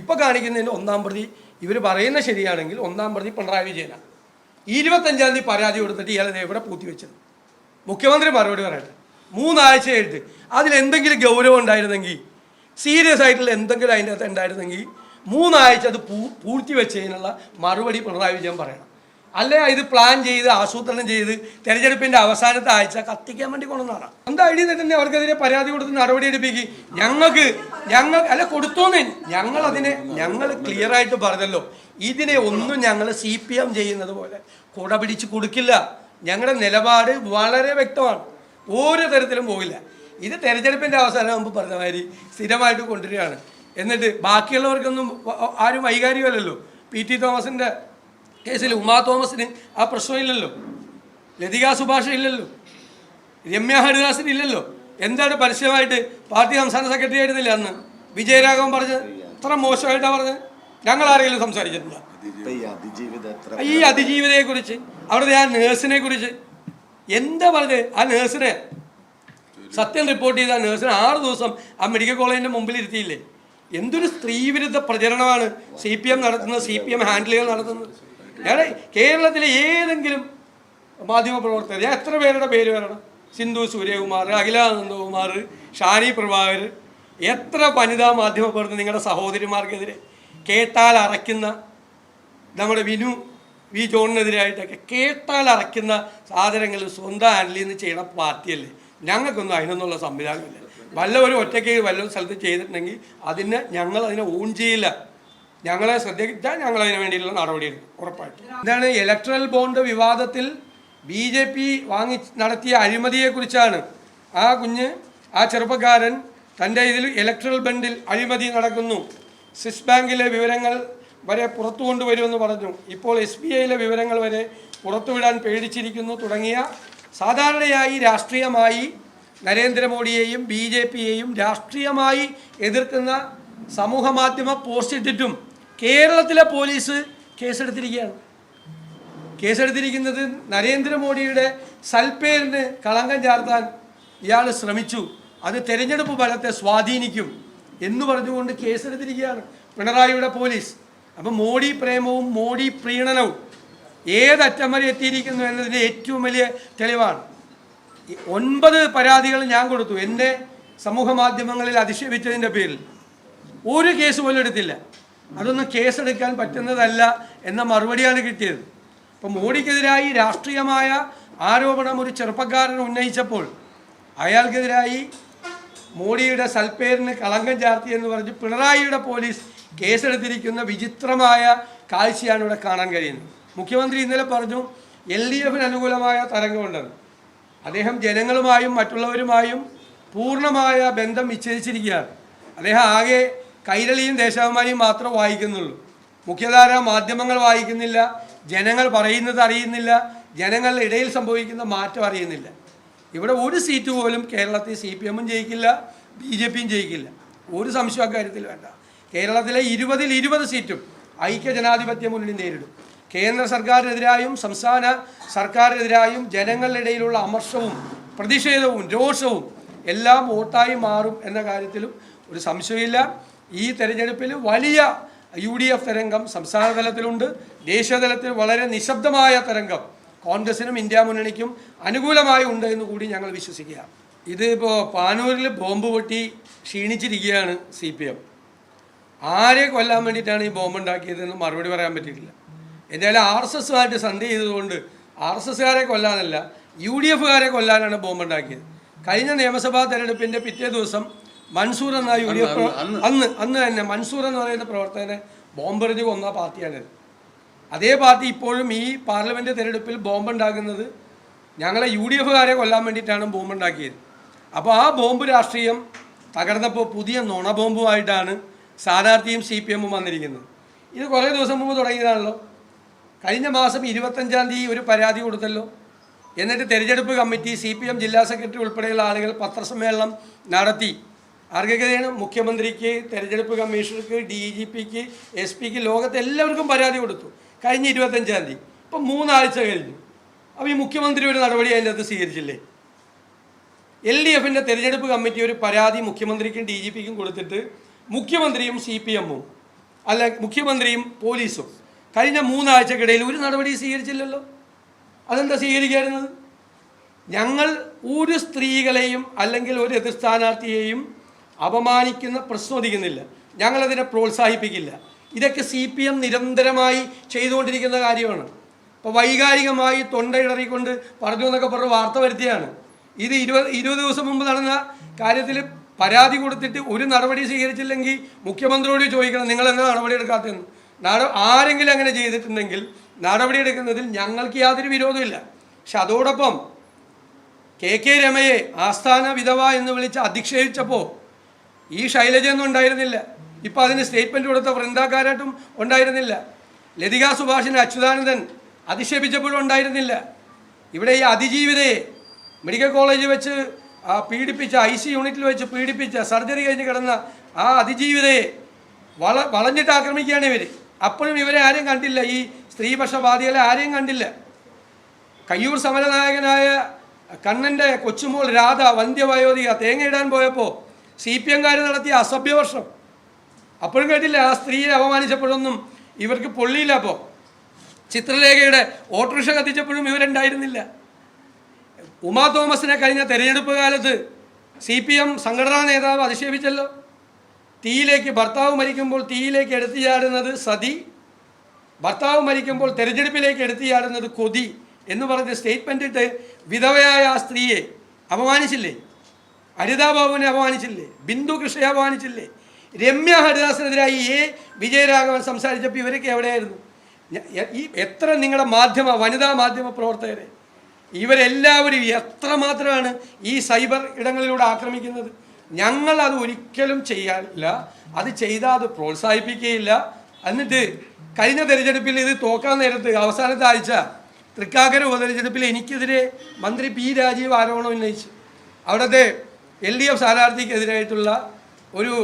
ഇപ്പോൾ കാണിക്കുന്നതിന് ഒന്നാം പ്രതി ഇവർ പറയുന്ന ശരിയാണെങ്കിൽ ഒന്നാം പ്രതി പിണറായി വിജയനാണ് ഇരുപത്തഞ്ചാം തീയതി പരാതി കൊടുത്തിട്ട് ഇയാൾ എവിടെ പൂത്തി വെച്ചത്. മുഖ്യമന്ത്രി മറുപടി പറയട്ടെ. എഴുതി അതിലെന്തെങ്കിലും ഗൗരവം ഉണ്ടായിരുന്നെങ്കിൽ സീരിയസ് ആയിട്ടുള്ള എന്തെങ്കിലും അതിന്റെ അകത്ത് ഉണ്ടായിരുന്നെങ്കിൽ മൂന്നാഴ്ച അത് പൂ പൂഴ്ത്തി വെച്ചതിനുള്ള മറുപടി പിണറായി വിജയൻ പറയണം. അല്ലെ ഇത് പ്ലാൻ ചെയ്ത് ആസൂത്രണം ചെയ്ത് തെരഞ്ഞെടുപ്പിന്റെ അവസാനത്തെ ആഴ്ച കത്തിക്കാൻ വേണ്ടി കൊണ്ടുവന്നതാണ് എന്താ ഐഡിയ തന്നെ അവർക്കെതിരെ പരാതി കൊടുത്ത് നടപടി എടുപ്പിക്കും? ഞങ്ങൾക്ക് ഞങ്ങൾ അല്ല കൊടുത്തോന്നേ. ഞങ്ങൾ അതിനെ ഞങ്ങൾ ക്ലിയർ ആയിട്ട് പറഞ്ഞല്ലോ. ഇതിനെ ഒന്നും ഞങ്ങൾ സി പി എം ചെയ്യുന്നത് പോലെ കുട പിടിച്ച് കൊടുക്കില്ല. ഞങ്ങളുടെ നിലപാട് വളരെ വ്യക്തമാണ്. ഓരോ തരത്തിലും പോകില്ല ഇത് തെരഞ്ഞെടുപ്പിന്റെ അവസാനം മുമ്പ് പറഞ്ഞ മാതിരി സ്ഥിരമായിട്ട് കൊണ്ടുവരികയാണ്. എന്നിട്ട് ബാക്കിയുള്ളവർക്കൊന്നും ആരും വൈകാരികമല്ലല്ലോ. പി ടി തോമസിന്റെ കേസിൽ ഉമാ തോമസിന് ആ പ്രശ്നമില്ലല്ലോ. ലതിക സുഭാഷ ഇല്ലല്ലോ. രമ്യ ഹരിദാസിന് ഇല്ലല്ലോ. എന്താണ് പരസ്യമായിട്ട് പാർട്ടി സംസ്ഥാന സെക്രട്ടറി ആയിരുന്നില്ല അന്ന്? വിജയരാഘവൻ പറഞ്ഞത് ഇത്ര മോശമായിട്ടാണ് പറഞ്ഞത്. ഞങ്ങൾ ആരെങ്കിലും സംസാരിച്ചിട്ടില്ല ഈ അതിജീവിത എത്ര ഈ അതിജീവിതയെ കുറിച്ച് അവിടുത്തെ ആ നേഴ്സിനെ കുറിച്ച് എന്താ പറഞ്ഞത്? ആ നേഴ്സിനെ സത്യം റിപ്പോർട്ട് ചെയ്ത ആ നേഴ്സിനെ ആറ് ദിവസം ആ മെഡിക്കൽ കോളേജിന്റെ മുമ്പിൽ ഇരുത്തിയില്ലേ? എന്തൊരു സ്ത്രീവിരുദ്ധ പ്രചരണമാണ് സി പി എം നടത്തുന്നത് സി പി എം ഹാൻഡിലുകൾ നടത്തുന്നത്. ഞാൻ കേരളത്തിലെ ഏതെങ്കിലും മാധ്യമ പ്രവർത്തകർ ഞാൻ എത്ര പേരുടെ പേര് വരണം? സിന്ധു സൂര്യകുമാർ അഖിലാനന്ദകുമാർ ഷാനി പ്രഭാകർ എത്ര വനിതാ മാധ്യമ പ്രവർത്തകർ നിങ്ങളുടെ സഹോദരിമാർക്കെതിരെ കേട്ടാൽ അറയ്ക്കുന്ന നമ്മുടെ വിനു വി ജോണിനെതിരായിട്ടൊക്കെ കേട്ടാൽ അറയ്ക്കുന്ന സാധനങ്ങൾ സ്വന്തം ഹാൻഡിൽ നിന്ന് ചെയ്യണ പാർട്ടിയല്ലേ? ഞങ്ങൾക്കൊന്നും അതിനൊന്നുള്ള സംവിധാനമില്ല. വല്ലവരും ഒറ്റയ്ക്ക് വല്ല സ്ഥലത്ത് ചെയ്തിട്ടുണ്ടെങ്കിൽ അതിനെ ഞങ്ങൾ അതിനെ ഓൺ ചെയ്യില്ല ഞങ്ങളെ ശ്രദ്ധിച്ചാൽ ഞങ്ങൾ അതിന് വേണ്ടിയിട്ടുള്ള നടപടി എടുക്കും ഉറപ്പായിട്ടും. എന്താണ് ഇലക്ട്രൽ ബോണ്ട് വിവാദത്തിൽ ബി ജെ പി വാങ്ങി നടത്തിയ അഴിമതിയെക്കുറിച്ചാണ് ആ കുഞ്ഞ് ആ ചെറുപ്പക്കാരൻ തന്റെ ഇതിൽ ഇലക്ട്രൽ ബണ്ടിൽ അഴിമതി നടക്കുന്നു. സ്വിസ് ബാങ്കിലെ വിവരങ്ങൾ വരെ പുറത്തു കൊണ്ടുവരുമെന്ന് പറഞ്ഞു. ഇപ്പോൾ എസ് ബി ഐയിലെ വിവരങ്ങൾ വരെ പുറത്തുവിടാൻ പേടിച്ചിരിക്കുന്നു തുടങ്ങിയ സാധാരണയായി രാഷ്ട്രീയമായി നരേന്ദ്രമോദിയെയും ബി ജെ പിയെയും രാഷ്ട്രീയമായി എതിർക്കുന്ന സമൂഹ മാധ്യമ പോസ്റ്റ് ഇട്ടിട്ടും കേരളത്തിലെ പോലീസ് കേസെടുത്തിരിക്കുകയാണ്. കേസെടുത്തിരിക്കുന്നത് നരേന്ദ്രമോദിയുടെ സൽപ്പേരിന് കളങ്കം ചാർത്താൻ ഇയാൾ ശ്രമിച്ചു. അത് തെരഞ്ഞെടുപ്പ് ഫലത്തെ സ്വാധീനിക്കും എന്ന് പറഞ്ഞുകൊണ്ട് കേസെടുത്തിരിക്കുകയാണ് പിണറായിയുടെ പോലീസ്. അപ്പം മോഡി പ്രേമവും മോഡി പ്രീണനവും ഏതറ്റം വരെ എത്തിയിരിക്കുന്നു എന്നതിന്റെ ഏറ്റവും വലിയ തെളിവാണ്. ഒൻപത് പരാതികൾ ഞാൻ കൊടുത്തു. എന്റെ സമൂഹ മാധ്യമങ്ങളിൽ അധിക്ഷേപിച്ചതിന്റെ പേരിൽ. ഒരു കേസ് പോലും എടുത്തില്ല. അതൊന്നും കേസെടുക്കാൻ പറ്റുന്നതല്ല എന്ന മറുപടിയാണ് കിട്ടിയത്. അപ്പം മോഡിക്കെതിരായി രാഷ്ട്രീയമായ ആരോപണം ഒരു ചെറുപ്പക്കാരൻ ഉന്നയിച്ചപ്പോൾ അയാൾക്കെതിരായി മോഡിയുടെ സൽപ്പേരിന് കളങ്കം ചാർത്തി എന്ന് പറഞ്ഞ് പിണറായിയുടെ പോലീസ് കേസെടുത്തിരിക്കുന്ന വിചിത്രമായ കാഴ്ചയാണ് ഇവിടെ കാണാൻ കഴിയുന്നത്. മുഖ്യമന്ത്രി ഇന്നലെ പറഞ്ഞു എൽ ഡി എഫിന് അനുകൂലമായ തരംഗമുണ്ടെന്ന്. അദ്ദേഹം ജനങ്ങളുമായും മറ്റുള്ളവരുമായും പൂർണമായ ബന്ധം വിച്ഛേദിച്ചിരിക്കുകയാണ് അദ്ദേഹം ആകെ കൈരളിയും ദേശാഭിമാനിയും മാത്രം വായിക്കുന്നുള്ളൂ. മുഖ്യധാര മാധ്യമങ്ങൾ വായിക്കുന്നില്ല ജനങ്ങൾ പറയുന്നത് അറിയുന്നില്ല ജനങ്ങളുടെ ഇടയിൽ സംഭവിക്കുന്ന മാറ്റം അറിയുന്നില്ല. ഇവിടെ ഒരു സീറ്റ് പോലും കേരളത്തിൽ സി പി എമ്മും ജയിക്കില്ല ബി ജെ പിയും ജയിക്കില്ല. ഒരു സംശയം അക്കാര്യത്തിൽ വേണ്ട. കേരളത്തിലെ ഇരുപതിൽ ഇരുപത് സീറ്റും ഐക്യ ജനാധിപത്യ മുന്നണി നേരിടും. കേന്ദ്ര സർക്കാരിനെതിരായും സംസ്ഥാന സർക്കാരിനെതിരായും ജനങ്ങളുടെ ഇടയിലുള്ള അമർഷവും പ്രതിഷേധവും രോഷവും എല്ലാം വോട്ടായി മാറും എന്ന കാര്യത്തിലും ഒരു സംശയമില്ല ഈ തെരഞ്ഞെടുപ്പിൽ വലിയ യു ഡി എഫ് തരംഗം സംസ്ഥാന തലത്തിലുണ്ട്. ദേശീയതലത്തിൽ വളരെ നിശബ്ദമായ തരംഗം കോൺഗ്രസിനും ഇന്ത്യ മുന്നണിക്കും അനുകൂലമായി ഉണ്ട് എന്ന് കൂടി ഞങ്ങൾ വിശ്വസിക്കുക. ഇതിപ്പോൾ പാനൂരിൽ ബോംബ് പൊട്ടി ക്ഷീണിച്ചിരിക്കുകയാണ് സി പി എം. ആരെ കൊല്ലാൻ വേണ്ടിയിട്ടാണ് ഈ ബോംബ് ഉണ്ടാക്കിയതെന്ന് മറുപടി പറയാൻ പറ്റിയിട്ടില്ല. എന്തായാലും ആർ എസ് എസുമായിട്ട് സന്ധി ചെയ്തതുകൊണ്ട് ആർ എസ് എസുകാരെ കൊല്ലാനല്ല യു ഡി എഫുകാരെ കൊല്ലാനാണ് ബോംബ് ഉണ്ടാക്കിയത്. കഴിഞ്ഞ നിയമസഭാ തെരഞ്ഞെടുപ്പിന്റെ പിറ്റേ ദിവസം മൻസൂർ എന്ന യു ഡി എഫ് അന്ന് അന്ന് തന്നെ മൻസൂർ എന്ന് പറയുന്ന പ്രവർത്തകനെ ബോംബെറിഞ്ഞ് കൊന്ന പാർട്ടിയാണിത് അതേ പാർട്ടി ഇപ്പോഴും ഈ പാർലമെന്റ് തിരഞ്ഞെടുപ്പിൽ ബോംബുണ്ടാകുന്നത് ഞങ്ങളെ യു ഡി എഫുകാരെ കൊല്ലാൻ വേണ്ടിയിട്ടാണ് ബോംബുണ്ടാക്കിയത്. അപ്പോൾ ആ ബോംബ് രാഷ്ട്രീയം തകർന്നപ്പോൾ പുതിയ നുണ ബോംബുമായിട്ടാണ് സ്ഥാനാർത്ഥിയും സി പി എമ്മും വന്നിരിക്കുന്നത്. ഇത് കുറേ ദിവസം മുമ്പ് തുടങ്ങിയതാണല്ലോ. കഴിഞ്ഞ മാസം ഇരുപത്തഞ്ചാം തീയതി ഒരു പരാതി കൊടുത്തല്ലോ. എന്നിട്ട് തെരഞ്ഞെടുപ്പ് കമ്മിറ്റി സി പി എം ജില്ലാ സെക്രട്ടറി ഉൾപ്പെടെയുള്ള ആളുകൾ പത്രസമ്മേളനം നടത്തി. ആർക്കൊക്കെയാണ് മുഖ്യമന്ത്രിക്ക് തെരഞ്ഞെടുപ്പ് കമ്മീഷണർക്ക് ഡി ജി പിക്ക് എസ് പിക്ക് ലോകത്തെ എല്ലാവർക്കും പരാതി കൊടുത്തു. കഴിഞ്ഞ ഇരുപത്തഞ്ചാം തീയതി. ഇപ്പം മൂന്നാഴ്ച കഴിഞ്ഞു. അപ്പോൾ ഈ മുഖ്യമന്ത്രി ഒരു നടപടി അതിന്റെ അകത്ത് സ്വീകരിച്ചില്ലേ? എൽ ഡി എഫിന്റെ തെരഞ്ഞെടുപ്പ് കമ്മിറ്റി ഒരു പരാതി മുഖ്യമന്ത്രിക്കും ഡി ജി പിക്കും കൊടുത്തിട്ട് മുഖ്യമന്ത്രിയും സി പി എമ്മും അല്ല മുഖ്യമന്ത്രിയും പോലീസും കഴിഞ്ഞ മൂന്നാഴ്ചക്കിടയിൽ ഒരു നടപടി സ്വീകരിച്ചില്ലല്ലോ. അതെന്താ സ്വീകരിക്കാറുന്നത് ഞങ്ങൾ ഒരു സ്ത്രീകളെയും അല്ലെങ്കിൽ ഒരു എതിർ സ്ഥാനാർത്ഥിയെയും അപമാനിക്കുന്ന പ്രശ്നോദിക്കുന്നില്ല. ഞങ്ങളതിനെ പ്രോത്സാഹിപ്പിക്കില്ല. ഇതൊക്കെ സി പി എം നിരന്തരമായി ചെയ്തുകൊണ്ടിരിക്കുന്ന കാര്യമാണ്. ഇപ്പോൾ വൈകാരികമായി തൊണ്ടയിടറിക്കൊണ്ട് പറഞ്ഞു എന്നൊക്കെ പറഞ്ഞ് വാർത്ത വരുത്തിയാണ്. ഇത് ഇരുപത് ഇരുപത് ദിവസം മുമ്പ് നടന്ന കാര്യത്തിൽ പരാതി കൊടുത്തിട്ട് ഒരു നടപടി സ്വീകരിച്ചില്ലെങ്കിൽ മുഖ്യമന്ത്രിയോട് ചോദിക്കണം നിങ്ങൾ എന്താ നടപടി എടുക്കാത്തതെന്ന്? നട ആരെങ്കിലും അങ്ങനെ ചെയ്തിട്ടുണ്ടെങ്കിൽ നടപടി എടുക്കുന്നതിൽ ഞങ്ങൾക്ക് യാതൊരു വിരോധമില്ല. പക്ഷെ അതോടൊപ്പം കെ കെ രമയെ ആസ്ഥാന വിധവ എന്ന് വിളിച്ച് അധിക്ഷേപിച്ചപ്പോൾ ഈ ശൈലജയൊന്നും ഉണ്ടായിരുന്നില്ല. ഇപ്പം അതിന് സ്റ്റേറ്റ്മെന്റ് കൊടുത്ത വൃന്ദാക്കാരായിട്ടും ഉണ്ടായിരുന്നില്ല. ലതിക സുഭാഷിന് അച്യുതാനന്ദൻ അധിക്ഷേപിച്ചപ്പോഴും ഉണ്ടായിരുന്നില്ല. ഇവിടെ ഈ അതിജീവിതയെ മെഡിക്കൽ കോളേജിൽ വെച്ച് പീഡിപ്പിച്ച ഐ സി യൂണിറ്റിൽ വെച്ച് പീഡിപ്പിച്ച സർജറി കഴിഞ്ഞ് കിടന്ന ആ അതിജീവിതയെ വള വളഞ്ഞിട്ട് ആക്രമിക്കുകയാണ് ഇവർ അപ്പോഴും ഇവരെ ആരും കണ്ടില്ല. ഈ സ്ത്രീപക്ഷവാദികളെ ആരെയും കണ്ടില്ല. കയ്യൂർ സമരനായകനായ കണ്ണന്റെ കൊച്ചുമോൾ രാധ വന്ധ്യവയോധിക തേങ്ങയിടാൻ പോയപ്പോൾ സി പി എംകാർ നടത്തിയ അസഭ്യവർഷം അപ്പോഴും കേട്ടില്ല ആ സ്ത്രീയെ അപമാനിച്ചപ്പോഴൊന്നും ഇവർക്ക് പൊള്ളിയില്ല അപ്പോൾ ചിത്രലേഖയുടെ ഓട്ടോറിക്ഷ കത്തിച്ചപ്പോഴും ഇവരുണ്ടായിരുന്നില്ല ഉമാ തോമസിനെ കഴിഞ്ഞ തെരഞ്ഞെടുപ്പ് കാലത്ത് സി പി എം സംഘടനാ നേതാവ് അധിക്ഷേപിച്ചല്ലോ. തീയിലേക്ക് ഭർത്താവ് മരിക്കുമ്പോൾ തീയിലേക്ക് എടുത്തു ചാടുന്നത് സതി. ഭർത്താവ് മരിക്കുമ്പോൾ തെരഞ്ഞെടുപ്പിലേക്ക് എടുത്തു ചാടുന്നത് കൊതി എന്ന് പറഞ്ഞ സ്റ്റേറ്റ്മെന്റിട്ട് വിധവയായ ആ സ്ത്രീയെ അപമാനിച്ചില്ലേ? ഹരിതാ ബാബുവിനെ അപമാനിച്ചില്ലേ? ബിന്ദു കൃഷ്ണയെ അപമാനിച്ചില്ലേ? രമ്യ ഹരിദാസിനെതിരായി എ. വിജയരാഘവൻ സംസാരിച്ചപ്പോൾ ഇവരൊക്കെ എവിടെയായിരുന്നു? ഈ എത്ര നിങ്ങളുടെ മാധ്യമ വനിതാ മാധ്യമ പ്രവർത്തകരെ. ഇവരെല്ലാവരും എത്ര മാത്രമാണ് ഈ സൈബർ ഇടങ്ങളിലൂടെ ആക്രമിക്കുന്നത്? ഞങ്ങൾ അത് ഒരിക്കലും ചെയ്യാറില്ല അത് ചെയ്താൽ അത് പ്രോത്സാഹിപ്പിക്കുകയില്ല. എന്നിട്ട് കഴിഞ്ഞ തെരഞ്ഞെടുപ്പിൽ ഇത് തോക്കാൻ നേരത്ത് അവസാനത്തെ ആഴ്ച തൃക്കാക്കര ഉപതെരഞ്ഞെടുപ്പിൽ എനിക്കെതിരെ മന്ത്രി പി രാജീവ് ആരോപണം ഉന്നയിച്ചു. അവിടുത്തെ എൽ ഡി എഫ് സ്ഥാനാർത്ഥിക്കെതിരായിട്ടുള്ള ഒരു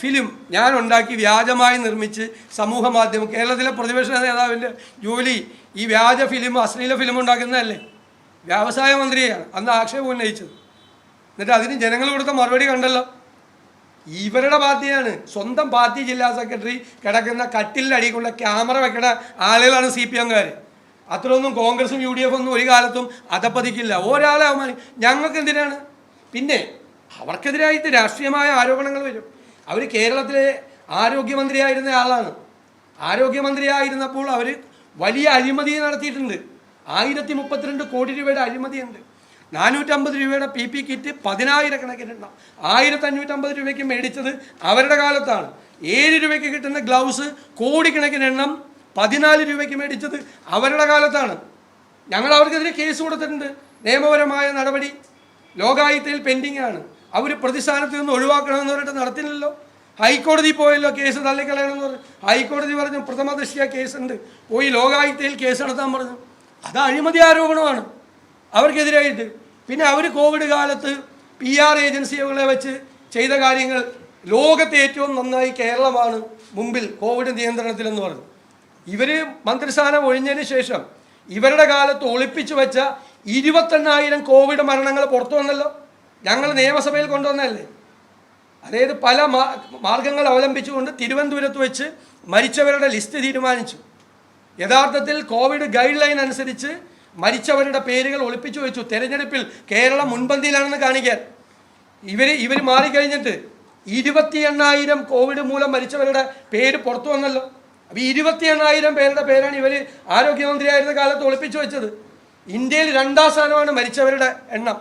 ഫിലിം ഞാൻ ഉണ്ടാക്കി വ്യാജമായി നിർമ്മിച്ച് സമൂഹ മാധ്യമം കേരളത്തിലെ പ്രതിപക്ഷ നേതാവിന്റെ ജോലി ഈ വ്യാജ ഫിലിം അശ്ലീല ഫിലിം ഉണ്ടാക്കുന്നതല്ലേ? വ്യവസായ മന്ത്രിയാണ് അന്ന് ആക്ഷേപം ഉന്നയിച്ചത്. എന്നിട്ട് അതിന് ജനങ്ങൾ കൊടുത്ത മറുപടി കണ്ടല്ലോ. ഇവരുടെ പാർട്ടിയാണ് സ്വന്തം പാർട്ടി ജില്ലാ സെക്രട്ടറി കിടക്കുന്ന കട്ടിലടിക്കുള്ള ക്യാമറ വെക്കണ ആളുകളാണ് സി പി എംകാർ അത്രയൊന്നും കോൺഗ്രസും യു ഡി എഫ് ഒന്നും ഒരു കാലത്തും അതപ്പതിക്കില്ല ഒരാളെ അവമാനി ഞങ്ങൾക്ക് എന്തിനാണ് പിന്നെ അവർക്കെതിരായിട്ട് രാഷ്ട്രീയമായ ആരോപണങ്ങൾ വരും. അവർ കേരളത്തിലെ ആരോഗ്യമന്ത്രിയായിരുന്ന ആളാണ്. ആരോഗ്യമന്ത്രിയായിരുന്നപ്പോൾ അവർ വലിയ അഴിമതി നടത്തിയിട്ടുണ്ട്. ആയിരത്തി മുപ്പത്തിരണ്ട് കോടി രൂപയുടെ അഴിമതിയുണ്ട്. നാനൂറ്റമ്പത് രൂപയുടെ പി പി കിറ്റ് പതിനായിരക്കണക്കിന് എണ്ണം. ആയിരത്തി അഞ്ഞൂറ്റമ്പത് രൂപയ്ക്ക് മേടിച്ചത് അവരുടെ കാലത്താണ്. ഏഴ് രൂപയ്ക്ക് കിട്ടുന്ന ഗ്ലൗസ് കോടിക്കണക്കിന് എണ്ണം പതിനാല് രൂപയ്ക്ക് മേടിച്ചത് അവരുടെ കാലത്താണ്. ഞങ്ങൾ അവർക്കെതിരെ കേസ് കൊടുത്തിട്ടുണ്ട്. നിയമപരമായ നടപടി ലോകായുക്തയിൽ പെൻഡിങ് ആണ്. അവർ പ്രതിസ്ഥാനത്ത് നിന്ന് ഒഴിവാക്കണമെന്ന് പറഞ്ഞിട്ട് നടത്തില്ലല്ലോ. ഹൈക്കോടതി പോയല്ലോ കേസ് തള്ളിക്കളയണമെന്ന് പറഞ്ഞു. ഹൈക്കോടതി പറഞ്ഞു പ്രഥമ ദൃഷ്ടിയ കേസുണ്ട്. പോയി ലോകായുക്തയിൽ കേസ് നടത്താൻ പറഞ്ഞു. അത് അഴിമതി ആരോപണമാണ്. അവർക്കെതിരായിട്ട്. പിന്നെ അവർ കോവിഡ് കാലത്ത് പി ആർ ഏജൻസികളെ വെച്ച് ചെയ്ത കാര്യങ്ങൾ ലോകത്തെ ഏറ്റവും നന്നായി കേരളമാണ് മുമ്പിൽ കോവിഡ് നിയന്ത്രണത്തിലെന്ന് പറഞ്ഞു. ഇവർ മന്ത്രിസ്ഥാനം ഒഴിഞ്ഞതിന് ശേഷം ഇവരുടെ കാലത്ത് ഒളിപ്പിച്ചു വെച്ച ഇരുപത്തെണ്ണായിരം കോവിഡ് മരണങ്ങൾ പുറത്തു വന്നല്ലോ. ഞങ്ങൾ നിയമസഭയിൽ കൊണ്ടുവന്നല്ലേ അതായത് പല മാർഗങ്ങൾ അവലംബിച്ചുകൊണ്ട് തിരുവനന്തപുരത്ത് വെച്ച് മരിച്ചവരുടെ ലിസ്റ്റ് തീരുമാനിച്ചു. യഥാർത്ഥത്തിൽ കോവിഡ് ഗൈഡ് ലൈൻ അനുസരിച്ച് മരിച്ചവരുടെ പേരുകൾ ഒളിപ്പിച്ചു വെച്ചു. തെരഞ്ഞെടുപ്പിൽ കേരളം മുൻപന്തിയിലാണെന്ന് കാണിക്കാൻ. ഇവർ ഇവർ മാറിക്കഴിഞ്ഞിട്ട് ഇരുപത്തി എണ്ണായിരം കോവിഡ് മൂലം മരിച്ചവരുടെ പേര് പുറത്തു വന്നല്ലോ. അപ്പോൾ ഇരുപത്തി എണ്ണായിരം പേരുടെ പേരാണ് ഇവർ ആരോഗ്യമന്ത്രിയായിരുന്ന കാലത്ത് ഒളിപ്പിച്ചു വെച്ചത്. ഇന്ത്യയിൽ രണ്ടാം സ്ഥാനമാണ് മരിച്ചവരുടെ എണ്ണം.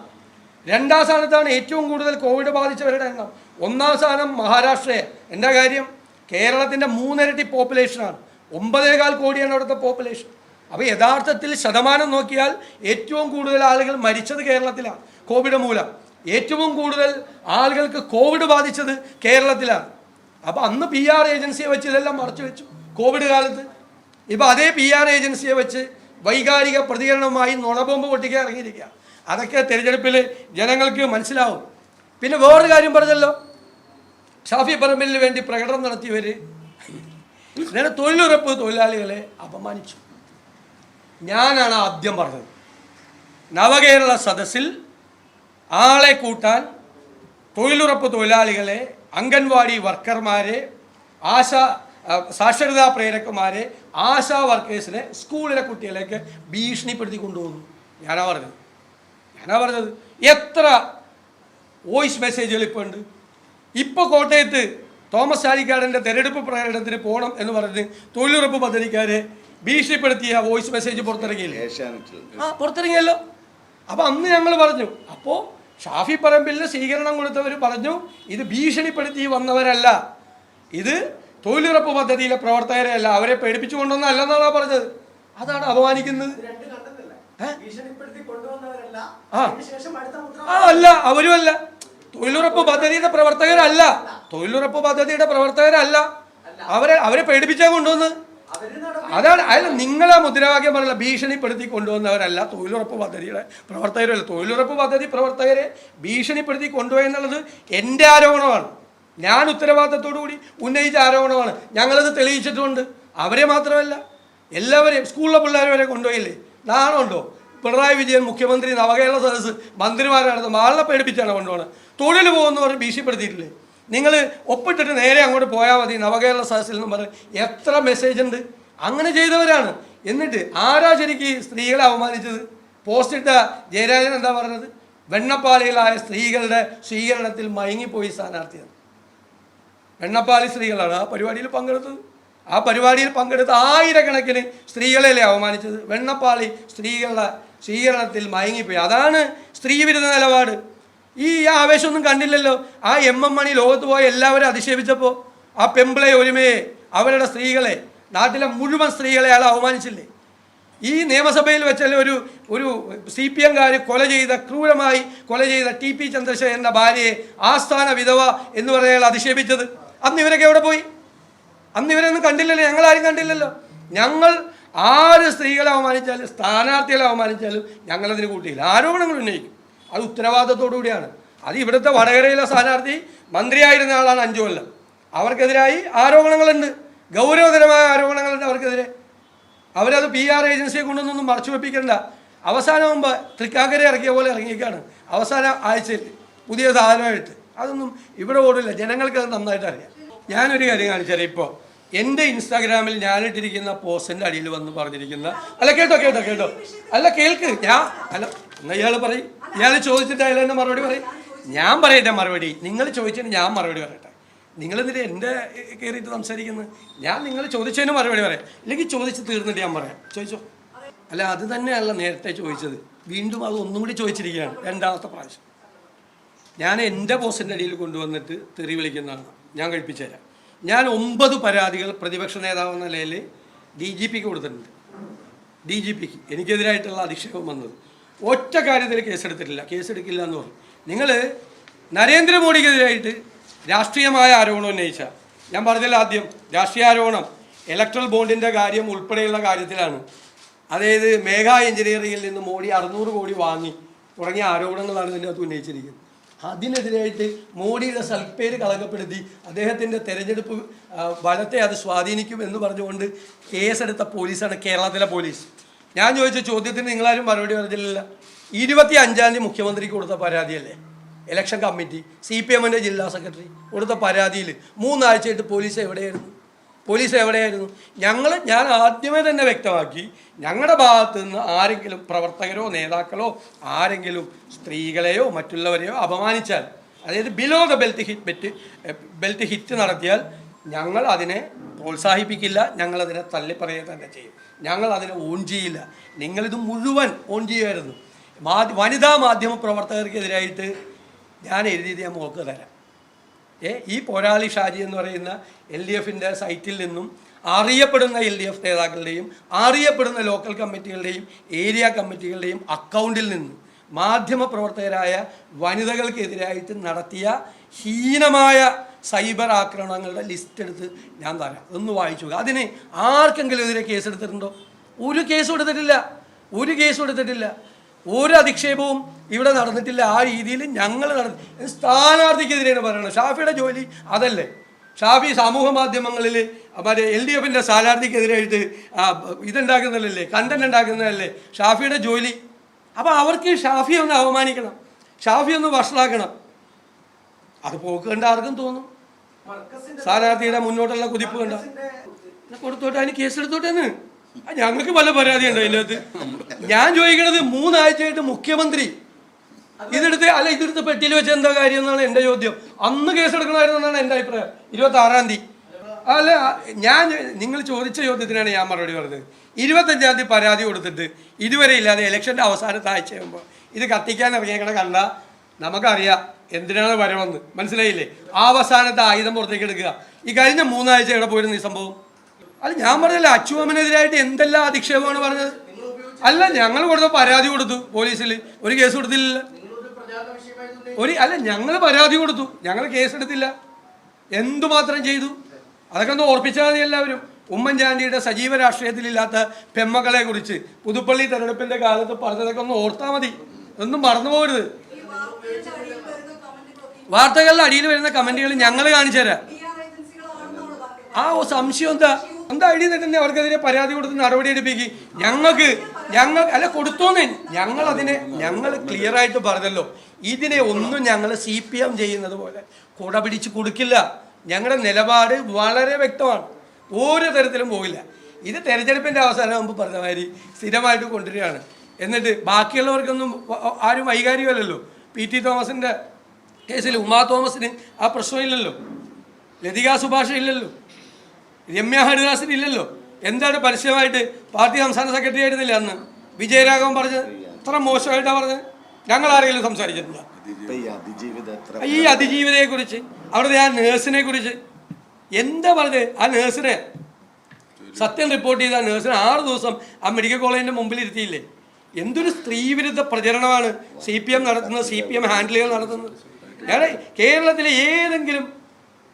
രണ്ടാം സ്ഥാനത്താണ് ഏറ്റവും കൂടുതൽ കോവിഡ് ബാധിച്ചവരുടെ എണ്ണം. ഒന്നാം സ്ഥാനം മഹാരാഷ്ട്രയെ. എന്താ കാര്യം? കേരളത്തിന്റെ മൂന്നിരട്ടി പോപ്പുലേഷനാണ് ഒമ്പതേകാൽ കോടിയാണ് അവിടുത്തെ പോപ്പുലേഷൻ അപ്പോൾ യഥാർത്ഥത്തിൽ ശതമാനം നോക്കിയാൽ ഏറ്റവും കൂടുതൽ ആളുകൾ മരിച്ചത് കേരളത്തിലാണ് കോവിഡ് മൂലം. ഏറ്റവും കൂടുതൽ ആളുകൾക്ക് കോവിഡ് ബാധിച്ചത് കേരളത്തിലാണ്. അപ്പോൾ അന്ന് പി ആർ ഏജൻസിയെ വെച്ച് ഇതെല്ലാം മറച്ചു വെച്ചു കോവിഡ് കാലത്ത്. ഇപ്പോൾ അതേ പി ആർ ഏജൻസിയെ വെച്ച് വൈകാരിക പ്രതികരണവുമായി നുണബോംബ് പൊട്ടിക്കാൻ ഇറങ്ങിയിരിക്കുക. അതൊക്കെ തിരഞ്ഞെടുപ്പിൽ ജനങ്ങൾക്ക് മനസ്സിലാവും. പിന്നെ വേറൊരു കാര്യം പറഞ്ഞല്ലോ. ഷാഫി പറമ്പലിന് വേണ്ടി പ്രകടനം നടത്തിയവർ ഇങ്ങനെ തൊഴിലുറപ്പ് തൊഴിലാളികളെ അപമാനിച്ചു. ഞാനാണ് ആദ്യം പറഞ്ഞത്. നവകേരള സദസ്സിൽ ആളെ കൂട്ടാൻ തൊഴിലുറപ്പ് തൊഴിലാളികളെ അംഗൻവാടി വർക്കർമാരെ ആശ സാക്ഷരതാ പ്രേരകന്മാരെ ആശാ വർക്കേഴ്സിനെ സ്കൂളിലെ കുട്ടികളിലേക്ക് ഭീഷണിപ്പെടുത്തി കൊണ്ടുപോകുന്നു ഞാനാ പറഞ്ഞത്. ഞാനാ പറഞ്ഞത്. എത്ര വോയിസ് മെസ്സേജുകൾ ഇപ്പോൾ ഉണ്ട്. ഇപ്പോൾ കോട്ടയത്ത് തോമസ് ചാലിക്കാടന്റെ തെരഞ്ഞെടുപ്പ് പ്രകടനത്തിന് പോകണം എന്ന് പറഞ്ഞ് തൊഴിലുറപ്പ് പദ്ധതിക്കാരെ ഭീഷണിപ്പെടുത്തിയ വോയിസ് മെസ്സേജ് പുറത്തിറങ്ങിയില്ലേ? ആ പുറത്തിറങ്ങിയല്ലോ. അപ്പോൾ അന്ന് ഞങ്ങൾ പറഞ്ഞു അപ്പോൾ ഷാഫി പറമ്പിലിന് സ്വീകരണം കൊടുത്തവർ പറഞ്ഞു ഇത് ഭീഷണിപ്പെടുത്തി വന്നവരല്ല. ഇത് തൊഴിലുറപ്പ് പദ്ധതിയിലെ പ്രവർത്തകരെ അല്ല അവരെ പേടിപ്പിച്ചു കൊണ്ടൊന്നല്ലെന്നാണ് പറഞ്ഞത്? അതാണ് അപമാനിക്കുന്നത്. ആ. അല്ല അവരും അല്ല. തൊഴിലുറപ്പ് പദ്ധതിയുടെ പ്രവർത്തകരല്ല. തൊഴിലുറപ്പ് പദ്ധതിയുടെ പ്രവർത്തകരല്ല. അവരെ അവരെ പേടിപ്പിച്ചാ കൊണ്ടുവന്ന്. അതാണ് അല്ല നിങ്ങളെ മുദ്രാവാക്യം പറഞ്ഞ ഭീഷണിപ്പെടുത്തി കൊണ്ടുവന്നവരല്ല തൊഴിലുറപ്പ് പദ്ധതിയുടെ പ്രവർത്തകരല്ല. തൊഴിലുറപ്പ് പദ്ധതി പ്രവർത്തകരെ ഭീഷണിപ്പെടുത്തി കൊണ്ടുപോയെന്നുള്ളത് എന്റെ ആരോപണമാണ്. ഞാൻ ഉത്തരവാദിത്തത്തോടു കൂടി ഉന്നയിച്ച ആരോപണമാണ്. ഞങ്ങളത് തെളിയിച്ചിട്ടുണ്ട്. അവരെ മാത്രമല്ല എല്ലാവരെയും സ്കൂളിലെ പിള്ളേരെ വരെ കൊണ്ടുപോയില്ലേ? നാണമുണ്ടോ? പിണറായി വിജയൻ മുഖ്യമന്ത്രി നവകേരള സദസ്സ് മന്ത്രിമാരാണ് ആളെ പേടിപ്പിച്ചാണ് കൊണ്ടുപോകണത് തൊഴിൽ പോകുന്നവർ ഭീഷണിപ്പെടുത്തിയിട്ടില്ലേ? നിങ്ങൾ ഒപ്പിട്ടിട്ട് നേരെ അങ്ങോട്ട് പോയാൽ മതി നവകേരള സദസ്സിൽ നിന്ന് പറഞ്ഞ് എത്ര മെസ്സേജ് ഉണ്ട്? അങ്ങനെ ചെയ്തവരാണ്. എന്നിട്ട് ആരാ ശരിക്ക് സ്ത്രീകളെ അവമാനിച്ചത് പോസ്റ്റ് ഇട്ട ജയരാജൻ എന്താ പറഞ്ഞത്? വെണ്ണപ്പാളികളായ സ്ത്രീകളുടെ സ്വീകരണത്തിൽ മയങ്ങിപ്പോയി സ്ഥാനാർത്ഥിയാണ്. വെണ്ണപ്പാളി സ്ത്രീകളാണ് ആ പരിപാടിയിൽ പങ്കെടുത്തത്. ആ പരിപാടിയിൽ പങ്കെടുത്ത ആയിരക്കണക്കിന് സ്ത്രീകളെയല്ലേ അവമാനിച്ചത്? വെണ്ണപ്പാളി സ്ത്രീകളുടെ സ്വീകരണത്തിൽ മയങ്ങിപ്പോയി. അതാണ് സ്ത്രീവിരുദ്ധ നിലപാട്. ഈ ആവേശമൊന്നും കണ്ടില്ലല്ലോ. ആ എം എം മണി ലോകത്ത് പോയ എല്ലാവരും അധിക്ഷേപിച്ചപ്പോൾ ആ പെമ്പിളെ ഒരുമയെ അവരുടെ സ്ത്രീകളെ നാട്ടിലെ മുഴുവൻ സ്ത്രീകളെ അയാൾ അവമാനിച്ചില്ലേ? ഈ നിയമസഭയിൽ വെച്ചല്ലേ ഒരു ഒരു സി പി എംകാർ കൊല ചെയ്ത ക്രൂരമായി കൊല ചെയ്ത ടി പി ചന്ദ്രശേഖരന്റെ ഭാര്യയെ ആസ്ഥാന വിധവ എന്ന് പറയാൻ അധിക്ഷേപിച്ചത്. അന്ന് ഇവരൊക്കെ എവിടെ പോയി? അന്ന് ഇവരൊന്നും കണ്ടില്ലല്ലോ ഞങ്ങളാരും കണ്ടില്ലല്ലോ. ഞങ്ങൾ ആര് സ്ത്രീകളെ അവമാനിച്ചാലും സ്ഥാനാർത്ഥികളെ അവമാനിച്ചാലും ഞങ്ങളതിന് കൂട്ടിയില്ല. ആരോപണങ്ങൾ ഉന്നയിക്കും. അത് ഉത്തരവാദിത്തത്തോടു കൂടിയാണ്. അത് ഇവിടുത്തെ വടകരയിലെ സ്ഥാനാർത്ഥി മന്ത്രിയായിരുന്ന ആളാണ് അഞ്ചു കൊല്ലം അവർക്കെതിരായി ആരോപണങ്ങളുണ്ട്. ഗൗരവതരമായ ആരോപണങ്ങളുണ്ട് അവർക്കെതിരെ. അവരത് പി ആർ ഏജൻസിയെ കൊണ്ടൊന്നും മറച്ചു വെപ്പിക്കണ്ട. അവസാനമാകുമ്പോൾ തൃക്കാക്കര ഇറക്കിയ പോലെ ഇറങ്ങിയേക്കാണ് അവസാന ആഴ്ചയിൽ പുതിയ സാധനമായിട്ട്. അതൊന്നും ഇവിടെ ഓടില്ല. ജനങ്ങൾക്ക് അത് നന്നായിട്ട് അറിയാം ഞാനൊരു കാര്യം കാണിച്ചാൽ ഇപ്പോൾ എന്റെ ഇൻസ്റ്റാഗ്രാമിൽ ഞാനിട്ടിരിക്കുന്ന പോസ്റ്റിന്റെ അടിയിൽ വന്ന് പറഞ്ഞിരിക്കുന്ന അല്ല കേട്ടോ കേട്ടോ കേട്ടോ. അല്ല കേൾക്ക്. ഞാൻ അല്ല എന്നാ ഇയാൾ പറയും. ഇയാൾ ചോദിച്ചിട്ട് അയാൾ എന്നെ മറുപടി പറയും. ഞാൻ പറയട്ടെ മറുപടി. നിങ്ങൾ ചോദിച്ചിട്ട് ഞാൻ മറുപടി പറയട്ടെ. നിങ്ങളെന്തിനാ എന്റെ കയറിയിട്ട് സംസാരിക്കുന്നത്? ഞാൻ നിങ്ങൾ ചോദിച്ചതിന് മറുപടി പറയാം. ഇല്ലെങ്കിൽ ചോദിച്ച് തീർന്നിട്ട് ഞാൻ പറയാം. ചോദിച്ചോ? അല്ല അത് തന്നെയല്ല നേരത്തെ ചോദിച്ചത്. വീണ്ടും അത് ഒന്നും കൂടി ചോദിച്ചിരിക്കുകയാണ്. രണ്ടാമത്തെ പ്രാവശ്യം. ഞാൻ എന്റെ പോസ്റ്റിന്റെ അടിയിൽ കൊണ്ടുവന്നിട്ട് തെറി വിളിക്കുന്നതാണ്. ഞാൻ കഴിപ്പിച്ചു തരാം ഞാൻ ഒമ്പത് പരാതികൾ പ്രതിപക്ഷ നേതാവ് എന്ന നിലയിൽ ഡി ജി പിക്ക് കൊടുത്തിട്ടുണ്ട്. ഡി ജി പിക്ക്. എനിക്കെതിരായിട്ടുള്ള അധിക്ഷേപം വന്നത്. ഒറ്റ കാര്യത്തിൽ കേസെടുത്തിട്ടില്ല. കേസെടുക്കില്ല എന്ന് പറഞ്ഞു. നിങ്ങൾ നരേന്ദ്രമോദിക്കെതിരായിട്ട് രാഷ്ട്രീയമായ ആരോപണം ഉന്നയിച്ച ഞാൻ പറഞ്ഞില്ല ആദ്യം രാഷ്ട്രീയ ആരോപണം ഇലക്ട്രൽ ബോണ്ടിന്റെ കാര്യം ഉൾപ്പെടെയുള്ള കാര്യത്തിലാണ്. അതായത് മേഘ എഞ്ചിനീയറിംഗിൽ നിന്ന് മോഡി അറുന്നൂറ് കോടി വാങ്ങി തുടങ്ങിയ ആരോപണങ്ങളാണ് ഇതിന്റെ അകത്ത് ഉന്നയിച്ചിരിക്കുന്നത്. അതിനെതിരായിട്ട് മോഡിയുടെ സൽപ്പേര് കളങ്കപ്പെടുത്തി അദ്ദേഹത്തിന്റെ തെരഞ്ഞെടുപ്പ് ബലത്തെ അത് സ്വാധീനിക്കും എന്ന് പറഞ്ഞുകൊണ്ട് കേസെടുത്ത പോലീസാണ് കേരളത്തിലെ പോലീസ്. ഞാൻ ചോദിച്ച ചോദ്യത്തിന് നിങ്ങളാരും മറുപടി പറഞ്ഞില്ല ഇരുപത്തി അഞ്ചാം തീയതി മുഖ്യമന്ത്രിക്ക് കൊടുത്ത പരാതിയല്ലേ? ഇലക്ഷൻ കമ്മിറ്റി സി പി എമ്മിന്റെ ജില്ലാ സെക്രട്ടറി കൊടുത്ത പരാതിയിൽ മൂന്നാഴ്ചയായിട്ട് പോലീസ് എവിടെയായിരുന്നു? പോലീസ് എവിടെയായിരുന്നു? ഞങ്ങൾ ഞാൻ ആദ്യമേ തന്നെ വ്യക്തമാക്കി ഞങ്ങളുടെ ഭാഗത്ത് നിന്ന് ആരെങ്കിലും പ്രവർത്തകരോ നേതാക്കളോ ആരെങ്കിലും സ്ത്രീകളെയോ മറ്റുള്ളവരെയോ അപമാനിച്ചാൽ അതായത് below the belt hit bet belt hit നടത്തിയാൽ ഞങ്ങൾ അതിനെ പ്രോത്സാഹിപ്പിക്കില്ല ഞങ്ങളതിനെ തള്ളിപ്പറയുക തന്നെ ചെയ്യും. ഞങ്ങൾ അതിനെ ഓൺ ചെയ്യില്ല. നിങ്ങളിത് മുഴുവൻ ഓൺ ചെയ്യുമായിരുന്നു. മാധ്യ വനിതാ മാധ്യമ പ്രവർത്തകർക്കെതിരായിട്ട് ഞാൻ എഴുതിയത് ഞാൻ മോക്ക് തരാം. ഈ പോരാളി ഷാജി എന്ന് പറയുന്ന എൽ ഡി എഫിന്റെ സൈറ്റിൽ നിന്നും അറിയപ്പെടുന്ന എൽ ഡി എഫ് നേതാക്കളുടെയും അറിയപ്പെടുന്ന ലോക്കൽ കമ്മിറ്റികളുടെയും ഏരിയ കമ്മിറ്റികളുടെയും അക്കൗണ്ടിൽ നിന്ന് മാധ്യമപ്രവർത്തകരായ വനിതകൾക്കെതിരായിട്ട് നടത്തിയ ഹീനമായ സൈബർ ആക്രമണങ്ങളുടെ ലിസ്റ്റ് എടുത്ത് ഞാൻ തരാം. ഒന്ന് വായിച്ചു. അതിന് ആർക്കെങ്കിലും എതിരെ കേസെടുത്തിട്ടുണ്ടോ? ഒരു കേസും എടുത്തിട്ടില്ല. ഒരു കേസും എടുത്തിട്ടില്ല. ഒരു അധിക്ഷേപവും ഇവിടെ നടന്നിട്ടില്ല ആ രീതിയിൽ ഞങ്ങൾ നടത്തി സ്ഥാനാർത്ഥിക്കെതിരെയാണ് പറയുന്നത് ഷാഫിയുടെ ജോലി അതല്ലേ? ഷാഫി സമൂഹ മാധ്യമങ്ങളിൽ മറ്റേ എൽ ഡി എഫിന്റെ സ്ഥാനാർത്ഥിക്കെതിരായിട്ട് ഇതുണ്ടാക്കുന്നതല്ലേ? കണ്ടന്റ് ഉണ്ടാക്കുന്നതല്ലേ? ഷാഫിയുടെ ജോലി. അപ്പോൾ അവർക്ക് ഷാഫിയെ ഒന്ന് അവമാനിക്കണം. ഷാഫി ഒന്ന് വഷളാക്കണം. അത് പോക്ക് കണ്ട ആർക്കും തോന്നും. സ്ഥാനാർത്ഥിയുടെ മുന്നോട്ടുള്ള കുതിപ്പ് കണ്ട കൊടുത്തോട്ട്? അതിന് കേസെടുത്തോട്ടെന്ന് ഞങ്ങൾക്ക് പല പരാതി ഉണ്ട് അതിനകത്ത് ഞാൻ ചോദിക്കണത് മൂന്നാഴ്ചയായിട്ട് മുഖ്യമന്ത്രി ഇതെടുത്ത് അല്ല ഇതെടുത്ത് പെട്ടിയിൽ വെച്ച് എന്താ കാര്യം എന്നാണ് എന്റെ ചോദ്യം. അന്ന് കേസെടുക്കണമായിരുന്നു എന്നാണ് എന്റെ അഭിപ്രായം. ഇരുപത്തി ആറാം തീയതി. അല്ല ഞാൻ നിങ്ങൾ ചോദിച്ച ചോദ്യത്തിനാണ് ഞാൻ മറുപടി പറഞ്ഞത്. ഇരുപത്തഞ്ചാം തീയതി പരാതി കൊടുത്തിട്ട് ഇതുവരെ ഇല്ലാതെ ഇലക്ഷന്റെ അവസാനത്തെ ആഴ്ച ആകുമ്പോൾ ഇത് കത്തിക്കാൻ ഇറങ്ങിയേക്കണ കണ്ട നമുക്കറിയാം എന്തിനാണ് വരവെന്ന്. മനസ്സിലായില്ലേ? ആ അവസാനത്തെ ആയുധം പുറത്തേക്ക് എടുക്കുക. ഈ കഴിഞ്ഞ മൂന്നാഴ്ച ഇവിടെ പോയിരുന്നു ഈ സംഭവം? അല്ല ഞാൻ പറഞ്ഞില്ല അച്ചുവമ്മനെതിരായിട്ട് എന്തെല്ലാം അധിക്ഷേപമാണ് പറഞ്ഞത്? അല്ല ഞങ്ങൾ കൊടുത്ത പരാതി കൊടുത്തു പോലീസിൽ ഒരു കേസ് കൊടുത്തില്ല ഒരു അല്ല ഞങ്ങൾ പരാതി കൊടുത്തു. ഞങ്ങൾ കേസെടുത്തില്ല. എന്തുമാത്രം ചെയ്തു? അതൊക്കെ ഒന്ന് ഓർപ്പിച്ചാൽ മതി എല്ലാവരും. ഉമ്മൻചാണ്ടിയുടെ സജീവ രാഷ്ട്രീയത്തിലില്ലാത്ത പെമ്മകളെ കുറിച്ച് പുതുപ്പള്ളി തെരഞ്ഞെടുപ്പിന്റെ കാലത്ത് പറഞ്ഞതൊക്കെ ഒന്ന് ഓർത്താൽ മതി. ഒന്നും മറന്നു പോകരുത്. അടിയിൽ വാർത്തകളുടെ അടിയിൽ വരുന്ന കമന്റുകൾ ഞങ്ങൾ കാണിച്ചു തരാം. ആ സംശയം എന്താ? എന്താ ഐഡിയ തന്നെ അവർക്കെതിരെ പരാതി കൊടുത്ത് നടപടി എടുപ്പിക്കും. ഞങ്ങൾക്ക് ഞങ്ങൾ അല്ല കൊടുത്തോന്നേ. ഞങ്ങൾ അതിനെ ഞങ്ങൾ ക്ലിയർ ആയിട്ട് പറഞ്ഞല്ലോ. ഇതിനെ ഒന്നും ഞങ്ങൾ സി പി എം ചെയ്യുന്നത് പോലെ കുട പിടിച്ച് കൊടുക്കില്ല. ഞങ്ങളുടെ നിലപാട് വളരെ വ്യക്തമാണ്. ഒരു തരത്തിലും പോകില്ല. ഇത് തെരഞ്ഞെടുപ്പിന്റെ അവസാനം മുമ്പ് പറഞ്ഞ മാതിരി സ്ഥിരമായിട്ട് കൊണ്ടുവരികയാണ്. എന്നിട്ട് ബാക്കിയുള്ളവർക്കൊന്നും ആരും വൈകാരികമല്ലല്ലോ. പി ടി തോമസിന്റെ കേസിൽ ഉമാ തോമസിന് ആ പ്രശ്നമില്ലല്ലോ. ലതിക സുഭാഷ ഇല്ലല്ലോ. രമ്യ ഹരിദാസിന് ഇല്ലല്ലോ. എന്താണ് പരസ്യമായിട്ട് പാർട്ടി സംസ്ഥാന സെക്രട്ടറി ആയിരുന്നില്ല അന്ന്? വിജയരാഘവൻ പറഞ്ഞത് എത്ര മോശമായിട്ടാണ് പറഞ്ഞത്. ഞങ്ങൾ ആരെങ്കിലും സംസാരിച്ചിട്ടില്ല ഈ അതിജീവിതയെ കുറിച്ച് അവിടുത്തെ ആ നേഴ്സിനെ കുറിച്ച് എന്താ പറഞ്ഞത്? ആ നേഴ്സിനെ സത്യം റിപ്പോർട്ട് ചെയ്ത ആ നേഴ്സിനെ ആറ് ദിവസം ആ മെഡിക്കൽ കോളേജിന്റെ മുമ്പിൽ ഇരുത്തിയില്ലേ? എന്തൊരു സ്ത്രീവിരുദ്ധ പ്രചരണമാണ് സി പി എം നടത്തുന്നത് സി പി എം ഹാൻഡിലുകൾ നടത്തുന്നത്. ഞാൻ കേരളത്തിലെ ഏതെങ്കിലും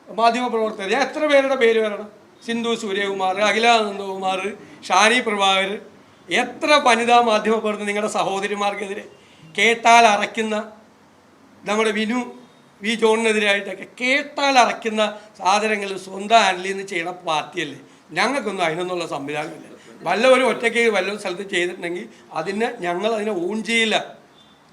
മാധ്യമപ്രവർത്തകർ ഞാൻ എത്ര പേരുടെ പേര് വരണം? സിന്ധു സൂര്യകുമാർ അഖിലാനന്ദകുമാർ ഷാനി പ്രഭാകർ എത്ര വനിതാ മാധ്യമ പ്രവർത്തനം നിങ്ങളുടെ സഹോദരിമാർക്കെതിരെ കേട്ടാൽ അറയ്ക്കുന്ന നമ്മുടെ വിനു വി ജോണിനെതിരായിട്ടൊക്കെ കേട്ടാൽ അറയ്ക്കുന്ന സാധനങ്ങൾ സ്വന്തം ഹാൻഡിൽ നിന്ന് ചെയ്യണ പാർട്ടിയല്ലേ? ഞങ്ങൾക്കൊന്നും അതിനൊന്നുള്ള സംവിധാനമില്ല. വല്ലവരും ഒറ്റയ്ക്ക് വല്ല സ്ഥലത്ത് ചെയ്തിട്ടുണ്ടെങ്കിൽ അതിനെ ഞങ്ങൾ അതിനെ ഓൺ ചെയ്യില്ല.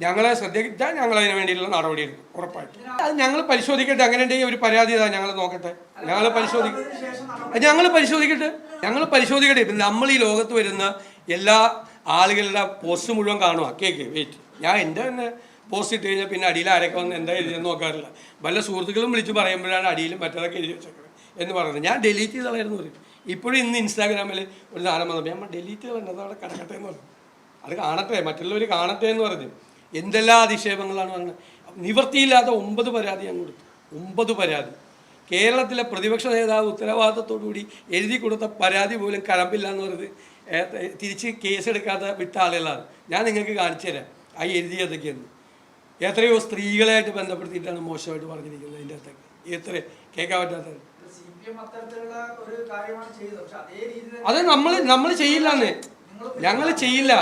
ഞങ്ങളെ ശ്രദ്ധിച്ചാൽ ഞങ്ങൾ അതിന് വേണ്ടിയിട്ടുള്ള നടപടി എടുക്കും ഉറപ്പായിട്ടും. അത് ഞങ്ങൾ പരിശോധിക്കട്ടെ അങ്ങനെ ഉണ്ടെങ്കിൽ ഒരു പരാതി ഇതാ ഞങ്ങൾ നോക്കട്ടെ. ഞങ്ങൾ പരിശോധിക്കും ഞങ്ങൾ പരിശോധിക്കട്ടെ. ഞങ്ങൾ പരിശോധിക്കട്ടെ. ഇപ്പം നമ്മൾ ഈ ലോകത്ത് വരുന്ന എല്ലാ ആളുകളുടെ പോസ്റ്റ് മുഴുവൻ കാണുക കേക്ക് വെയിറ്റ് ഞാൻ എന്റെ തന്നെ പോസ്റ്റ് ഇട്ട് കഴിഞ്ഞാൽ പിന്നെ അടിയിൽ ആരൊക്കെ വന്ന് എന്താ എഴുതിയെന്ന് നോക്കാറില്ല. വല്ല സുഹൃത്തുക്കളും വിളിച്ച് പറയുമ്പോഴാണ് അടിയിലും മറ്റേതൊക്കെ എഴുതി വെച്ചേക്കുന്നത് എന്ന് പറയുന്നത്. ഞാൻ ഡെലീറ്റ് ചെയ്തതായിരുന്നു പറയും ഇപ്പോഴും ഇന്ന് ഇൻസ്റ്റാഗ്രാമിൽ ഒരു സാധനം വന്നപ്പോൾ ഞാൻ ഡെലീറ്റ് ചെയ്തത്. അവിടെ കിടക്കട്ടെ എന്ന് പറഞ്ഞു. അത് കാണട്ടെ മറ്റുള്ളവർ കാണട്ടെ എന്ന് പറഞ്ഞു. എന്തെല്ലാം അധിക്ഷേപങ്ങളാണ് പറഞ്ഞത് നിവൃത്തിയില്ലാത്ത ഒമ്പത് പരാതി ഞാൻ കൊടുത്തു. ഒമ്പത് പരാതി. കേരളത്തിലെ പ്രതിപക്ഷ നേതാവ് ഉത്തരവാദിത്തത്തോടുകൂടി എഴുതി കൊടുത്ത പരാതി പോലും കഴമ്പില്ല എന്ന് പറയുന്നത് തിരിച്ച് കേസെടുക്കാതെ വിട്ട ആളുകളാണ്. ഞാൻ നിങ്ങൾക്ക് കാണിച്ചു തരാം. ആ എഴുതിയതൊക്കെയെന്ന് എത്രയോ സ്ത്രീകളായിട്ട് ബന്ധപ്പെടുത്തിയിട്ടാണ് മോശമായിട്ട് പറഞ്ഞിരിക്കുന്നത് അതിന്റെ അകത്തൊക്കെ. എത്ര കേൾക്കാൻ പറ്റാത്തത് സി പി എം അത്തരത്തിലുള്ള ഒരു കാര്യമാണ് ചെയ്തത്. പക്ഷെ അതേ രീതി അത് നമ്മൾ നമ്മൾ ചെയ്യില്ലെന്ന്. ഞങ്ങൾ ചെയ്യില്ല.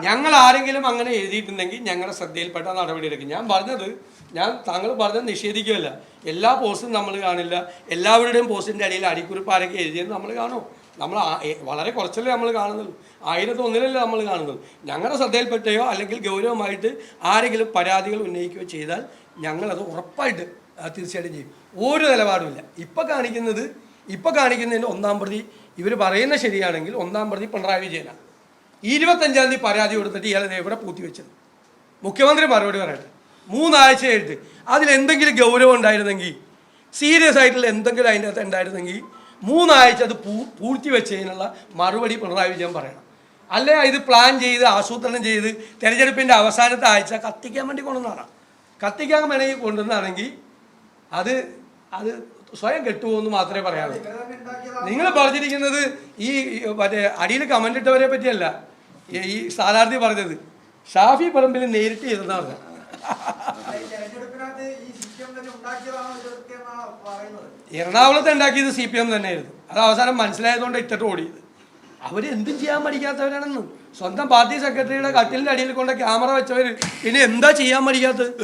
ഞങ്ങൾ ആരെങ്കിലും അങ്ങനെ എഴുതിയിട്ടുണ്ടെങ്കിൽ ഞങ്ങളുടെ ശ്രദ്ധയിൽപ്പെട്ട നടപടി എടുക്കും. ഞാൻ പറഞ്ഞത് ഞാൻ താങ്കൾ പറഞ്ഞത് നിഷേധിക്കുകയല്ല. എല്ലാ പോസ്റ്റും നമ്മൾ കാണില്ല. എല്ലാവരുടെയും പോസ്റ്റിന്റെ അടിയിൽ അടിക്കുറിപ്പ് ആരൊക്കെ എഴുതിയെന്ന് നമ്മൾ കാണും. നമ്മൾ വളരെ കുറച്ചല്ലേ നമ്മൾ കാണുന്നുള്ളൂ. ആയിരത്തൊന്നിലല്ലേ നമ്മൾ കാണുന്നത്. ഞങ്ങളുടെ ശ്രദ്ധയിൽപ്പെട്ടയോ അല്ലെങ്കിൽ ഗൗരവമായിട്ട് ആരെങ്കിലും പരാതികൾ ഉന്നയിക്കുകയോ ചെയ്താൽ ഞങ്ങളത് ഉറപ്പായിട്ട് തീർച്ചയായിട്ടും ചെയ്യും. ഒരു നിലപാടുമില്ല. ഇപ്പം കാണിക്കുന്നത് ഇപ്പം കാണിക്കുന്നതിന്റെ ഒന്നാം പ്രതി ഇവർ പറയുന്നത് ശരിയാണെങ്കിൽ ഒന്നാം പ്രതി പിണറായി വിജയനാണ്. ഇരുപത്തഞ്ചാം തീയതി പരാതി കൊടുത്തിട്ട് ഇയാളെ ദേ ഇവിടെ പൂത്തിവെച്ചത് മുഖ്യമന്ത്രി മറുപടി പറയട്ടെ? മൂന്നാഴ്ച എഴുത്ത് അതിലെന്തെങ്കിലും ഗൗരവം ഉണ്ടായിരുന്നെങ്കിൽ സീരിയസ് ആയിട്ടുള്ള എന്തെങ്കിലും അതിന്റെ അകത്ത് ഉണ്ടായിരുന്നെങ്കിൽ മൂന്നാഴ്ച അത് പൂ പൂഴ്ത്തി വെച്ചതിനുള്ള മറുപടി പിണറായി വിജയൻ പറയണം. അല്ലെ? ഇത് പ്ലാൻ ചെയ്ത് ആസൂത്രണം ചെയ്ത് തെരഞ്ഞെടുപ്പിന്റെ അവസാനത്തെ ആഴ്ച കത്തിക്കാൻ വേണ്ടി കൊണ്ടുവന്നതാണ്. കത്തിക്കാൻ വേണമെങ്കിൽ കൊണ്ടുവന്നാണെങ്കിൽ അത് അത് സ്വയം കെട്ടുപോകുമെന്ന് മാത്രമേ ഉണ്ടാക്കിയതാണ് നിങ്ങൾ പറഞ്ഞിരിക്കുന്നത് ഈ മറ്റേ അടിയിൽ കമന്റ് ഇട്ടവരെ പറ്റിയല്ല. ഈ- സ്ഥാനാർത്ഥി പറഞ്ഞത്. ഷാഫി പറമ്പിൽ നേരിട്ട് ഇരുന്നാണ് എറണാകുളത്ത് ഉണ്ടാക്കിയത് സി പി എം തന്നെയായിരുന്നു. അത് അവസാനം മനസ്സിലായതുകൊണ്ട് ഇട്ടിട്ട് ഓടിയത്. അവരെന്തും ചെയ്യാൻ പഠിക്കാത്തവരാണെന്ന് സ്വന്തം പാർട്ടി സെക്രട്ടറിയുടെ കട്ടിലിന്റെ അടിയിൽ കൊണ്ട് ക്യാമറ വെച്ചവർ പിന്നെ എന്താ ചെയ്യാൻ പഠിക്കാത്തത്